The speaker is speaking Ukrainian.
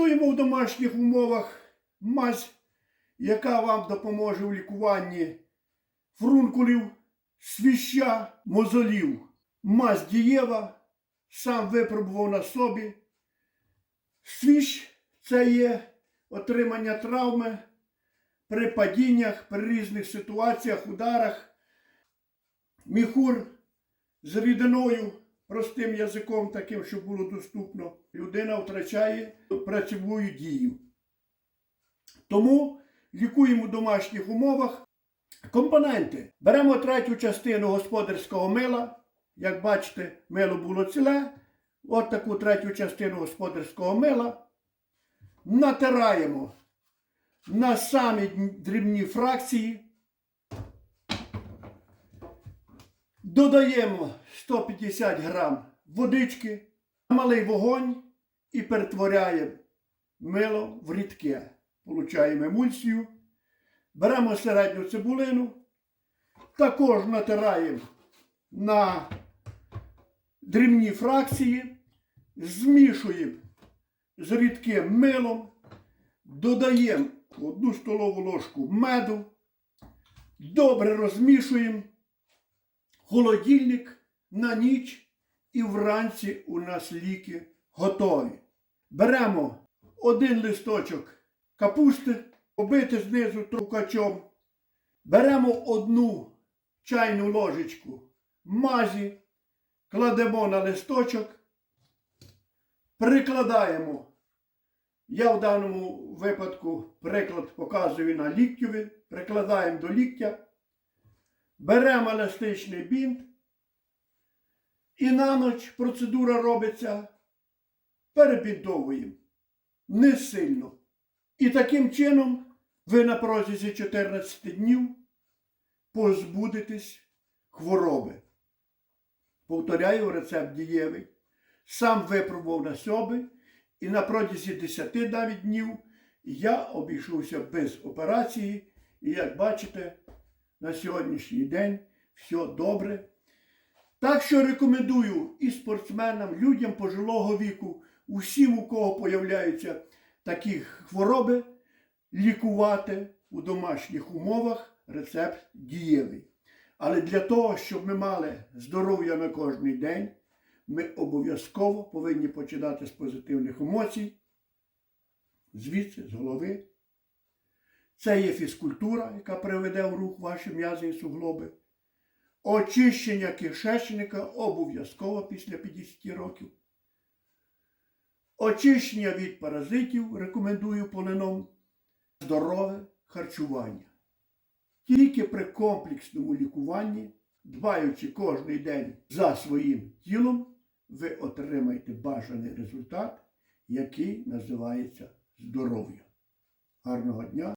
Готуємо в домашніх умовах мазь, яка вам допоможе у лікуванні фрункулів, свіща, мозолів. Мазь дієва, сам випробував на собі. Свіщ це є отримання травми при падіннях, при різних ситуаціях, ударах. Міхур з рідиною, простим язиком, таким, щоб було доступно, людина втрачає працьову дію. Тому лікуємо в домашніх умовах. Компоненти. Беремо третю частину господарського мила. Як бачите, мило було ціле. От таку третю частину господарського мила. Натираємо на самі дрібні фракції. Додаємо 150 грам водички, малий вогонь і перетворяємо мило в рідке. Получаємо емульсію. Беремо середню цибулину, також натираємо на дрібні фракції, змішуємо з рідким милом, додаємо одну столову ложку меду, добре розмішуємо, холодильник на ніч і вранці у нас ліки готові. Беремо один листочок капусти, побити знизу трукачом. Беремо одну чайну ложечку мазі, кладемо на листочок, прикладаємо. Я в даному випадку приклад показую на ліктєві, прикладаємо до ліктя, беремо еластичний бінт, і на ніч процедура робиться, перебінтовуємо не сильно. І таким чином ви на протязі 14 днів позбудетесь хвороби. Повторяю, рецепт дієвий. Сам випробував на собі, і на протязі 10 навіть днів я обійшовся без операції. І як бачите, на сьогоднішній день все добре. Так що рекомендую і спортсменам, людям пожилого віку, усім, у кого появляються такі хвороби, лікувати у домашніх умовах рецепт дієвий. Але для того, щоб ми мали здоров'я на кожний день, ми обов'язково повинні починати з позитивних емоцій, звідси, з голови. Це є фізкультура, яка приведе в рух ваші м'язи і суглоби. Очищення кишечника обов'язково після 50 років. Очищення від паразитів рекомендую полином. Здорове харчування. Тільки при комплексному лікуванні, дбаючи кожен день за своїм тілом, ви отримаєте бажаний результат, який називається здоров'я. Гарного дня!